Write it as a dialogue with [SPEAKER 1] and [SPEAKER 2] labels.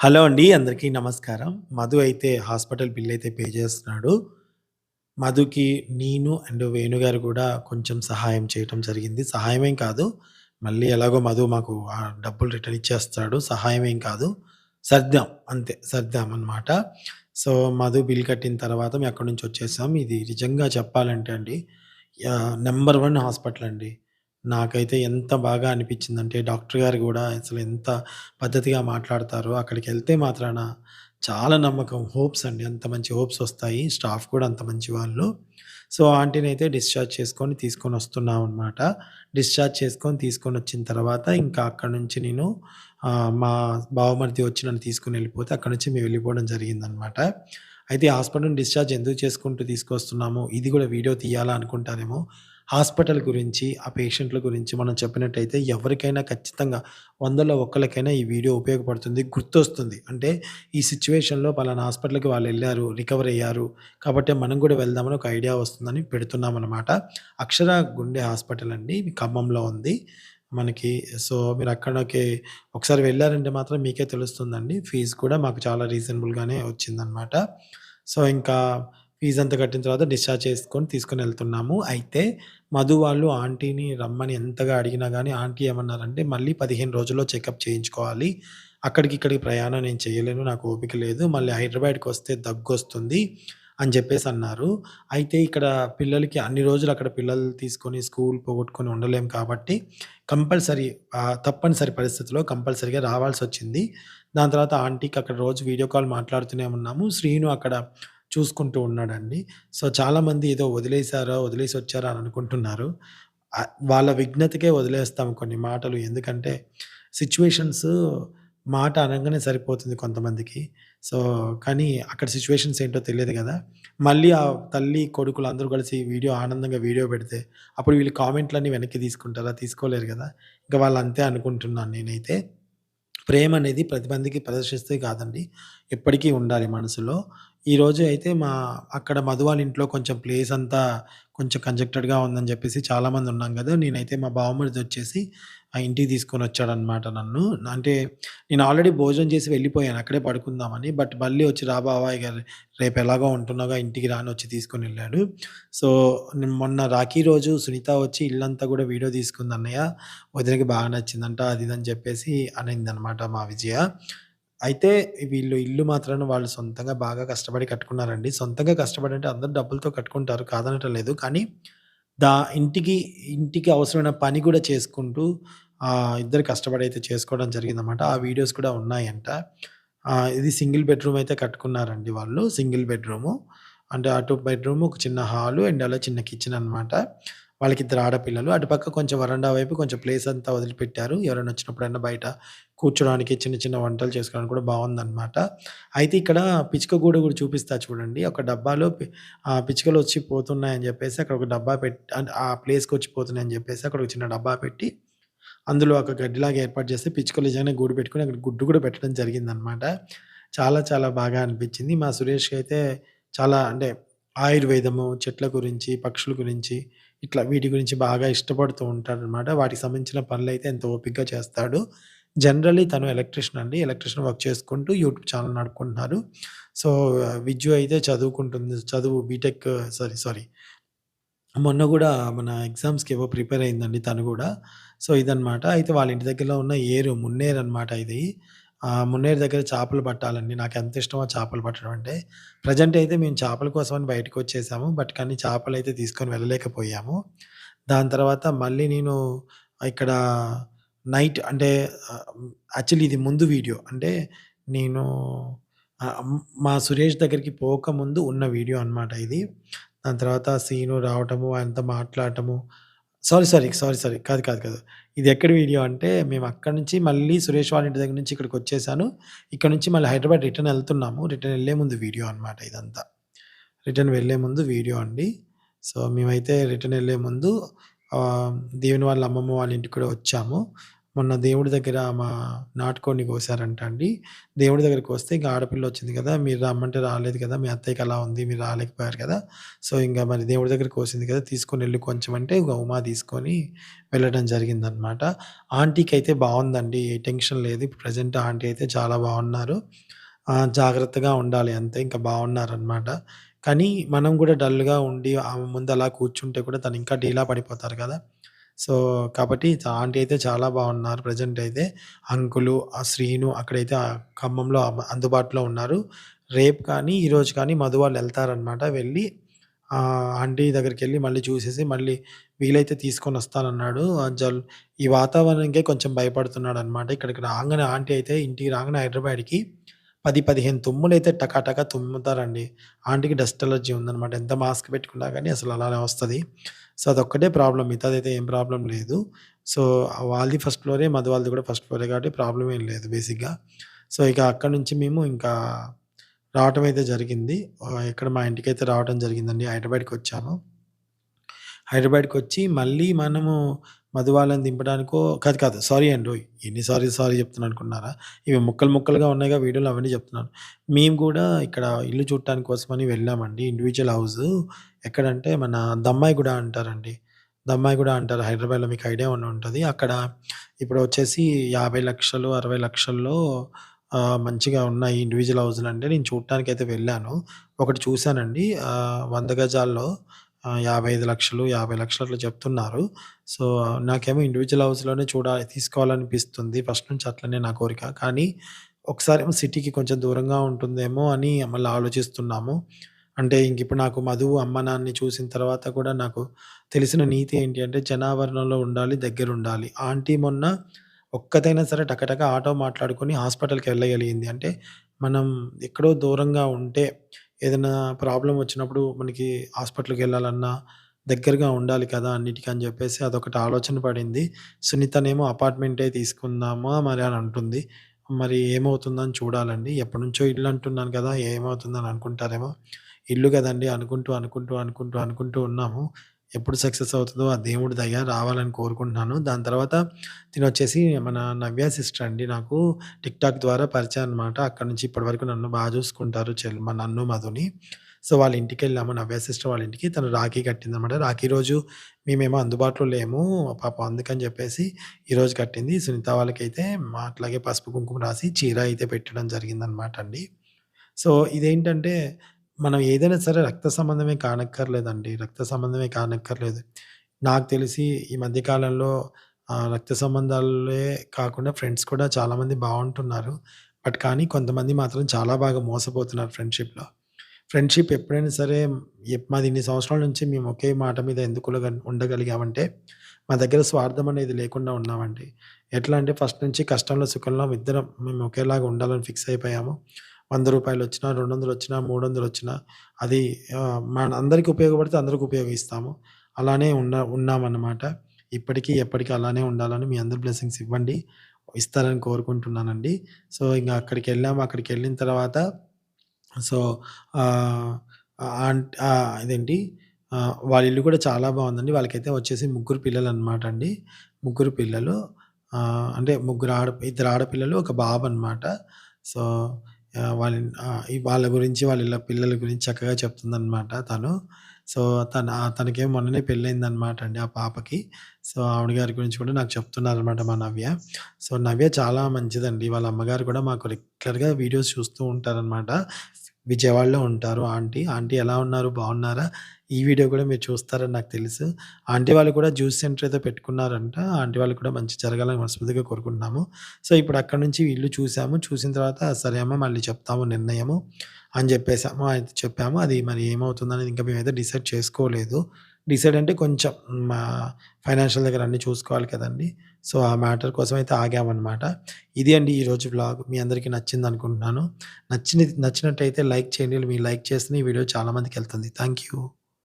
[SPEAKER 1] Hello అండి. అందరికీ నమస్కారం. మధు అయితే హాస్పిటల్ బిల్ అయితే పే చేస్తున్నాడు. మధుకి నేను అండ్ వేణు గారు కూడా కొంచెం సహాయం చేయటం జరిగింది. సహాయమేం కాదు. మళ్ళీ ఎలాగో మధు మాకు ఆ డబ్బులు రిటర్న్ ఇచ్చేస్తాడు. సహాయమేం కాదు. సర్దాం అంతే. సర్దాం అనమాట సో, మధు బిల్ కట్టిన తర్వాత మేము అక్కడి నుంచి వచ్చేసాం. ఇది నిజంగా చెప్పాలంటే అండి నెంబర్ వన్ హాస్పిటల్ అండి. నాకైతే ఎంత బాగా అనిపించిందంటే డాక్టర్ గారు గూడా అసలు ఎంత పద్ధతిగా మాట్లాడతారో అక్కడికెళ్తే మాత్రాన చాలా నమ్మకం. హోప్స్ అండి. అంత మంచి హోప్స్ ఒస్తాయి. స్టాఫ్ కూడా అంత మంచి వాళ్ళు. సో, ఆంటీనైతే డిశ్చార్జ్ చేసుకొని తీసుకొనొస్తున్నామనమాట. డిశ్చార్జ్ చేసుకొని తీసుకొనొచ్చిన తర్వాత ఇంకా అక్కడి నుంచి నేను ఆహ్, మా బావమరిది వచ్చి నన్ను తీసుకొనెళ్ళిపోతే అక్కడి నుంచి మేము వెళ్ళిపోవడం జరిగిందనమాట. అయితే హాస్పిటల్ డిశ్చార్జ్ ఎందుకు చేసుకుంటూ తీసుకొస్తున్నాము, ఇది గూడా వీడియో తీయాలా అనుకుంటారేమో. హాస్పిటల్ గురించి, ఆ పేషెంట్‌ల గురించి మనం చెప్పినట్టయితే ఎవరికైనా ఖచ్చితంగా వందలో ఒక్కరికైనా ఈ వీడియో ఉపయోగపడుతుంది. గుర్తొస్తుంది. అంటే ఈ సిచ్యువేషన్లో పలానా హాస్పిటల్‌కి వాళ్ళెళ్ళారు, రికవర్ అయ్యారు. కాబట్టి మనం కూడా వెళ్దామని ఒక ఐడియా వస్తుందని పెడుతున్నామనమాట. అక్షర గుండె హాస్పిటల్ అండి. ఖమ్మంలో ఉంది. మనకి సో, మీరు అక్కడకి ఒకసారి వెళ్ళారంటే మాత్రం మీకే తెలుస్తుందండి. ఫీజ్ కూడా మాకు చాలా రీజనబుల్‌గానే వచ్చిందనమాట. సో, ఇంకా ఫీజు అంతా కట్టిన తర్వాత డిశ్చార్జ్ చేసుకొని తీసుకొనెళ్తున్నాము. అయితే మధు వాళ్ళు ఆంటీని రమ్మని ఎంతగా అడిగినా కానీ ఆంటీ ఏమన్నారంటే, "మళ్ళీ 15 రోజుల్లో చెకప్ చేయించుకోవాలి. అక్కడికి ఇక్కడికి ప్రయాణం నేను చేయలేను. నాకు ఓపిక లేదు. మళ్ళీ హైదరాబాద్కి వస్తే దగ్గు వస్తుంది అని చెప్పేసి అన్నారు అయితే ఇక్కడ పిల్లలకి అన్ని రోజులు అక్కడ పిల్లలు తీసుకొని స్కూల్ పోగొట్టుకొని ఉండలేం కాబట్టి కంపల్సరీ తప్పనిసరి పరిస్థితిలో కంపల్సరీగా రావాల్సొచ్చింది. దాని తర్వాత ఆంటీకి అక్కడ రోజు వీడియో కాల్ మాట్లాడుతూనే ఉన్నాము. శ్రీను అక్కడ చూసుకుంటూ ఉన్నాడండి. సో, చాలామంది ఏదో వదిలేసారా, వదిలేసొచ్చారా అని అనుకుంటున్నారు. ఆహ్, వాళ్ళ విఘ్నతకే వదిలేస్తాం కొన్ని మాటలు. ఎందుకంటే సిట్యుయేషన్స్ మాట అనంగానే సరిపోతుంది కొంతమందికి. సో, కానీ అక్కడ సిట్యుయేషన్స్ ఏంటో తెలియదు గదా! మళ్ళీ ఆ తల్లి, కొడుకులు అందరూ కలిసి వీడియో ఆనందంగా వీడియో పెడితే అప్పుడు వీళ్ళు కామెంట్‌లన్నీ వెనక్కి తీసుకుంటారా? తీసుకోలేరు గదా! ఇంక వాళ్ళు అంతే అనుకుంటున్నాను నేనైతే. ప్రేమనేది ప్రతి మందికి ప్రదర్శిస్తే కాదండి. ఎప్పటికీ ఉండాలి మనసులో. ఈరోజు అయితే మా అక్కడ మధు వాళ్ళ ఇంట్లో కొంచెం ప్లేస్ అంతా కొంచెం కంజెక్టెడ్‌గా ఉందని జెప్పేసి చాలామంది ఉన్నాం గదా! నేనైతే మా బావమరిదొచ్చేసి ఆ ఇంటికి తీసుకొనొచ్చాడనమాట నన్ను. అంటే నేను ఆల్రెడీ భోజనం చేసి వెళ్ళిపోయాను అక్కడే పడుకుందామని. బట్ మళ్ళీ వచ్చి "రా బావ ఇగ రేపు ఎలాగో ఉంటున్నావుగా ఇంటికి రా" అని వచ్చి తీసుకొనెళ్ళాడు. సో, నేను మొన్న రాఖీ రోజు సునీత వచ్చి ఇల్లంతా గూడా వీడియో తీసుకుంది "అన్నయ్య వదినకి బాగా నచ్చిందంట" అది ఇది అని చెప్పేసి అనిందనమాట మా విజయ. అయితే వీళ్ళు ఇల్లు మాత్రాన వాళ్ళు సొంతంగా బాగా కష్టపడి కట్టుకున్నారండి. సొంతంగా కష్టపడి అంటే అందరూ డబ్బులతో కట్టుకుంటారు కాదనటం లేదు. కానీ దా ఇంటికి ఇంటికి అవసరమైన పని కూడా చేసుకుంటూ ఆహ్, ఇద్దరు కష్టపడి అయితే చేసుకోవడం జరిగిందన్నమాట ఆ వీడియోస్ కూడా ఉన్నాయంట. ఆహ్, ఇది సింగిల్ బెడ్‌రూమ్ అయితే కట్టుకున్నారండి వాళ్ళు. Single bedroom. అంటే అటు బెడ్‌రూమ్, ఒక చిన్న హాలు అండ్ అలా చిన్న కిచెన్ అనమాట. వాళ్ళకి ఇద్దరు ఆడపిల్లలు. అటుపక్క కొంచెం వరండా వైపు కొంచెం ప్లేస్ అంతా వదిలిపెట్టారు. ఎవరైనా వచ్చినప్పుడైనా బయట కూర్చోడానికి, చిన్న చిన్న వంటలు చేసుకోవడానికి కూడా బాగుందన్నమాట అయితే ఇక్కడ పిచ్చుక గూడ కూడా చూపిస్తా చూడండి. ఒక డబ్బాలో పిచ్చుకలు వచ్చి పోతున్నాయని చెప్పేసి అక్కడ ఒక డబ్బా పెట్టి ఆ ప్లేస్కి వచ్చి పోతున్నాయని చెప్పేసి అక్కడ ఒక చిన్న డబ్బా పెట్టి అందులో ఒక గడ్డిలాగా ఏర్పాటు చేస్తే పిచ్చుకలు నిజంగా గూడు పెట్టుకొని అక్కడ గుడ్డు కూడా పెట్టడం జరిగిందనమాట. చాలా చాలా బాగా అనిపించింది. మా సురేష్‌కైతే చాలా అంటే ఆయుర్వేదము, చెట్ల గురించి, పక్షుల గురించి ఇట్లా వీటి గురించి బాగా ఇష్టపడుతూ ఉంటాడనమాట. వాటికి సంబంధించిన పనులైతే ఎంత ఓపికగా చేస్తాడు. జనరల్లీ తను ఎలక్ట్రిషియన్ అండి. ఎలక్ట్రిషియన్ వర్క్ చేసుకుంటూ యూట్యూబ్ ఛానల్ నడుపుకుంటున్నారు. సో, విద్యు అయితే చదువుకుంటుంది. చదువు బీటెక్ సారీ, సారీ మొన్న కూడా మన ఎగ్జామ్స్కి ఏవో ప్రిపేర్ అయిందండి తను కూడా సో, ఇదనమాట. అయితే వాళ్ళ ఇంటి దగ్గరలో ఉన్న ఏరు మున్నేరనమాట ఇది. ఆహ్, మున్నేరు దగ్గర చేపలు పట్టాలండి. నాకు ఎంత ఇష్టమో చేపలు పట్టడం అంటే. ప్రెజెంట్ అయితే మేము చేపల కోసమని బయటకు వచ్చేసాము బట్ కానీ చేపలు అయితే తీసుకొని వెళ్ళలేకపోయాము. దాని తర్వాత మళ్ళీ నేను ఇక్కడ నైట్ అంటే యాక్చువల్లీ ఇది ముందు వీడియో. అంటే నేను మా సురేష్ దగ్గరికి పోకముందు ఉన్న వీడియో అనమాట ఇది. దాని తర్వాత సీను రావటము, ఆయనతో మాట్లాడటము సారీ, సారీ, సారీ, సారీ. కాదు, కాదు, కాదు. ఇది ఎక్కడి వీడియో అంటే మేము అక్కడి నుంచి మళ్ళీ సురేష్ వాళ్ళ ఇంటి దగ్గర నుంచి ఇక్కడికొచ్చేసాను. ఇక్కడ నుంచి మళ్ళీ హైదరాబాద్ రిటర్న్ ఎళ్తున్నాము. రిటర్న్ ఎళ్ళే ముందు వీడియో అనమాట ఇదంతా. రిటర్న్ వెళ్ళే ముందు వీడియో అండి. సో, మేమైతే రిటర్న్ ఎళ్ళే ముందు ఆహ్, వాళ్ళ అమ్మమ్మ వాళ్ళ ఇంటికి కూడా వచ్చాము. మొన్న దేవుడి దగ్గర మా నాటుకోడిని కోసారంట అండి. దేవుడి దగ్గర కోస్తే ఇంకా ఆడపిల్ల వచ్చింది కదా! మీరు రమ్మంటే రాలేదు కదా! మీ అత్తయ్యకి అలా ఉంది. మీరు రాలేకపోయారు కదా! సో, ఇంకా మరి దేవుడి దగ్గర కోసింది కదా! తీసుకొనెళ్ళు కొంచెం అంటే ఒక ఉమా తీసుకొని వెళ్ళడం జరిగిందనమాట. ఆంటీకి అయితే బాగుందండి ఏ టెన్షన్ లేదు. ఇప్పుడు ప్రెజెంట్ ఆంటీ అయితే చాలా బాగున్నారు జాగ్రత్తగా ఉండాలి అంతే. ఇంకా బాగున్నారనమాట కానీ మనం కూడా డల్‌గా ఉండి ఆమె ముందు అలా కూర్చుంటే కూడా తను ఇంకా డీలా పడిపోతారు కదా! సో, కాబట్టి ఆంటీ అయితే చాలా బాగున్నారు ప్రజెంట్ అయితే. అంకులు, ఆ శ్రీను అక్కడైతే ఆ ఖమ్మంలో అందుబాటులో ఉన్నారు. రేపు కానీ, ఈరోజు కానీ మధు వాళ్ళు వెళ్తారనమాట వెళ్ళి ఆంటీ దగ్గరికి వెళ్ళి మళ్ళీ చూసేసి మళ్ళీ వీలైతే తీసుకొని వస్తానన్నాడు జల్ ఈ వాతావరణంకే కొంచెం భయపడుతున్నాడు అనమాట ఇక్కడికి రాంగానే ఆంటీ అయితే ఇంటికి రాగానే హైదరాబాద్‌కి 10, 15 తుమ్ములైతే అయితే టకాటకా తుమ్ముతారండి. ఆంటీకి డస్ట్ అలర్జీ ఉందనమాట. ఎంత మాస్క్ పెట్టుకున్నా కానీ అసలు అలానే వస్తుంది సో, అదొక్కటే ప్రాబ్లమ్. మిగతాదైతే ఏం ప్రాబ్లమ్ లేదు. సో, వాళ్ళది ఫస్ట్ ఫ్లోరే, మధు వాళ్ళది కూడా ఫస్ట్ ఫ్లోరే కాబట్టి ప్రాబ్లమ్ ఏం లేదు బేసిక్‌గా. సో, ఇక అక్కడి నుంచి మేము ఇంకా రావటం అయితే జరిగింది. ఇక్కడ మా ఇంటికి అయితే రావడం జరిగిందండి. హైదరాబాద్కి వచ్చాను హైదరాబాద్కి వచ్చి మళ్ళీ మనము మధువాళ్ళని దింపడానికో కాదు, కాదు. సారీ అండి ఎన్ని సారీ, సారీ చెప్తున్నాను అనుకున్నారా? ఇవి ముక్కలు, ముక్కలుగా ఉన్నాయిగా వీడియోలు అవన్నీ చెప్తున్నాను. మేము కూడా ఇక్కడ ఇల్లు చూడటానికి కోసమని వెళ్ళామండి. ఇండివిజువల్ హౌస్ ఎక్కడంటే మన దమ్మాయి కూడా అంటారండి. దమ్మాయి కూడా అంటారు. హైదరాబాద్‌లో మీకు ఐడియా ఉన్న ఉంటుంది అక్కడ ఇప్పుడు వచ్చేసి యాభై లక్షలు అరవై లక్షల్లో మంచిగా ఉన్నాయి ఇండివిజువల్ హౌస్లు అంటే నేను చూడటానికి అయితే వెళ్ళాను. ఒకటి చూశానండి వంద గజాల్లో యాభై ఐదు లక్షలు యాభై లక్షలు అట్లా చెప్తున్నారు. సో, నాకేమో ఇండివిజువల్ హౌస్‌లోనే చూడాలి తీసుకోవాలనిపిస్తుంది. ఫస్ట్ నుంచి అట్లనే నా కోరిక. కానీ ఒకసారేమో సిటీకి కొంచెం దూరంగా ఉంటుందేమో అని మళ్ళీ ఆలోచిస్తున్నాము. అంటే ఇంక ఇప్పుడు నాకు మధువు అమ్మ, నాన్ని చూసిన తర్వాత కూడా నాకు తెలిసిన నీతి ఏంటి అంటే జనావరణంలో ఉండాలి, దగ్గర ఉండాలి ఆంటీ మొన్న ఒక్కదైనా సరే టకటక ఆటో మాట్లాడుకొని హాస్పిటల్‌కి వెళ్ళగలిగింది. అంటే మనం ఎక్కడో దూరంగా ఉంటే ఏదైనా ప్రాబ్లమ్ వచ్చినప్పుడు మనకి హాస్పిటల్కి వెళ్ళాలన్నా దగ్గరగా ఉండాలి కదా! అన్నిటికి అని చెప్పేసి అదొకటి ఆలోచన పడింది. సునీతనేమో అపార్ట్‌మెంటే తీసుకుందామా మరి అని అంటుంది. మరి ఏమవుతుందని చూడాలండి. ఎప్పటినుంచో ఇల్లు అంటున్నాను కదా! ఏమవుతుందని అనుకుంటారేమో. ఇల్లు కదండీ అనుకుంటూ, అనుకుంటూ, అనుకుంటూ, అనుకుంటూ ఉన్నాము. ఎప్పుడు సక్సెస్ అవుతుందో ఆ దేవుడి దయ రావాలని కోరుకుంటున్నాను. దాని తర్వాత తినొచ్చేసి మన నవ్య సిస్టర్ అండి. నాకు టిక్‌టాక్ ద్వారా పరిచయం అనమాట. అక్కడి నుంచి ఇప్పటి వరకు నన్ను బాగా చూసుకుంటారు చెల్ మా నన్ను, మధుని. సో, వాళ్ళ ఇంటికెళ్ళాము. నవ్య సిస్టర్ వాళ్ళ ఇంటికి. తను రాఖీ కట్టిందనమాట. రాఖీ రోజు మేమేమో అందుబాటులో లేము. పాపం అందుకని చెప్పేసి ఈరోజు కట్టింది. సునీత వాళ్ళకైతే మా అట్లాగే పసుపు, కుంకుమ రాసి చీర అయితే పెట్టడం జరిగిందనమాట అండి. సో, ఇదేంటంటే మనం ఏదైనా సరే రక్త సంబంధమే కానక్కర్లేదండి. రక్త సంబంధమే కానక్కర్లేదు. నాకు తెలిసి ఈ మధ్య కాలంలో ఆహ్, రక్త సంబంధాలే కాకుండా ఫ్రెండ్స్ కూడా చాలామంది బావుంటున్నారు. బట్ కానీ కొంతమంది మాత్రం చాలా బాగా మోసపోతున్నారు ఫ్రెండ్‌షిప్‌లో. ఫ్రెండ్‌షిప్ ఎప్పుడైనా సరే ఎప్ మాది ఇన్ని సంవత్సరాల నుంచి మేము ఒకే మాట మీద ఎందుకు ఉలగ ఉండగలిగామంటే మా దగ్గర స్వార్థం అనేది లేకుండా ఉన్నామండి. ఎట్లా అంటే ఫస్ట్ నుంచి కష్టంలో, సుఖంలో ఇద్దరం మేము ఒకేలాగా ఉండాలని ఫిక్స్ అయిపోయాము. వంద రూపాయలు వచ్చినా, 200 వచ్చినా, 300 వచ్చినా అది మన అందరికి ఉపయోగపడితే అందరికి ఉపయోగిస్తాము. అలానే ఉన్న ఉన్నామన్నమాట. ఇప్పటికీ ఎప్పటికీ అలానే ఉండాలని మీ అందరి బ్లెస్సింగ్స్ ఇవ్వండి. ఇస్తారని కోరుకుంటున్నానండి. సో, ఇంకా ఇంగ అక్కడికి అక్కడికెళ్ళిన తర్వాత సో, అదేంటి ఇదేంటి వాళ్ళ ఇల్లు కూడా చాలా బాగుందండి వాళ్ళకైతే వచ్చేసి ముగ్గురు పిల్లలు అనమాట అండి. ముగ్గురు పిల్లలు. అంటే ముగ్గురు ఆడ ఇద్దరు ఆడపిల్లలు, ఒక బాబు అనమాట సో, వాళ్ళ వాళ్ళ గురించి వాళ్ళ పిల్లల గురించి చక్కగా చెప్తుందనమాట తను. సో, తన తనకేమో మొన్ననే పెళ్ళయిందనమాట అండి ఆ పాపకి. సో, ఆవిడ గారి గురించి కూడా నాకు చెప్తున్నారనమాట మా నవ్య. సో, నవ్య చాలా మంచిదండి. వాళ్ళ అమ్మగారు కూడా మాకు రెగ్యులర్‌గా వీడియోస్ చూస్తూ ఉంటారనమాట. విజయవాడలో ఉంటారు ఆంటీ. ఆంటీ ఎలా ఉన్నారు? బాగున్నారా? ఈ వీడియో కూడా మీరు చూస్తారని నాకు తెలుసు. ఆంటీ వాళ్ళు కూడా జ్యూస్ సెంటర్ ఏదో పెట్టుకున్నారంట. ఆంటీ వాళ్ళు కూడా మంచి జరగాలని మనస్ఫూర్తిగా కోరుకుంటున్నాము. సో, ఇప్పుడు అక్కడి నుంచి ఇల్లు చూసాము. చూసిన తర్వాత సరే అమ్మ మళ్ళీ చెప్తాము నిర్ణయము అని చెప్పేసాము. అయితే చెప్పాము. అది మరి ఏమవుతుందనేది ఇంకా మేమైతే డిసైడ్ చేసుకోలేదు. డిసైడ్ అంటే కొంచెం మా ఫైనాన్షియల్ దగ్గర అన్నీ చూసుకోవాలి కదండీ! సో, ఆ మ్యాటర్ కోసం అయితే ఆగామనమాట. ఇది అండి ఈరోజు బ్లాగ్ మీ అందరికీ నచ్చింది అనుకుంటున్నాను నచ్చిన నచ్చినట్టయితే లైక్ చేయండి. మీరు లైక్ చేస్తే ఈ వీడియో చాలామందికి వెళ్తుంది థ్యాంక్ యూ.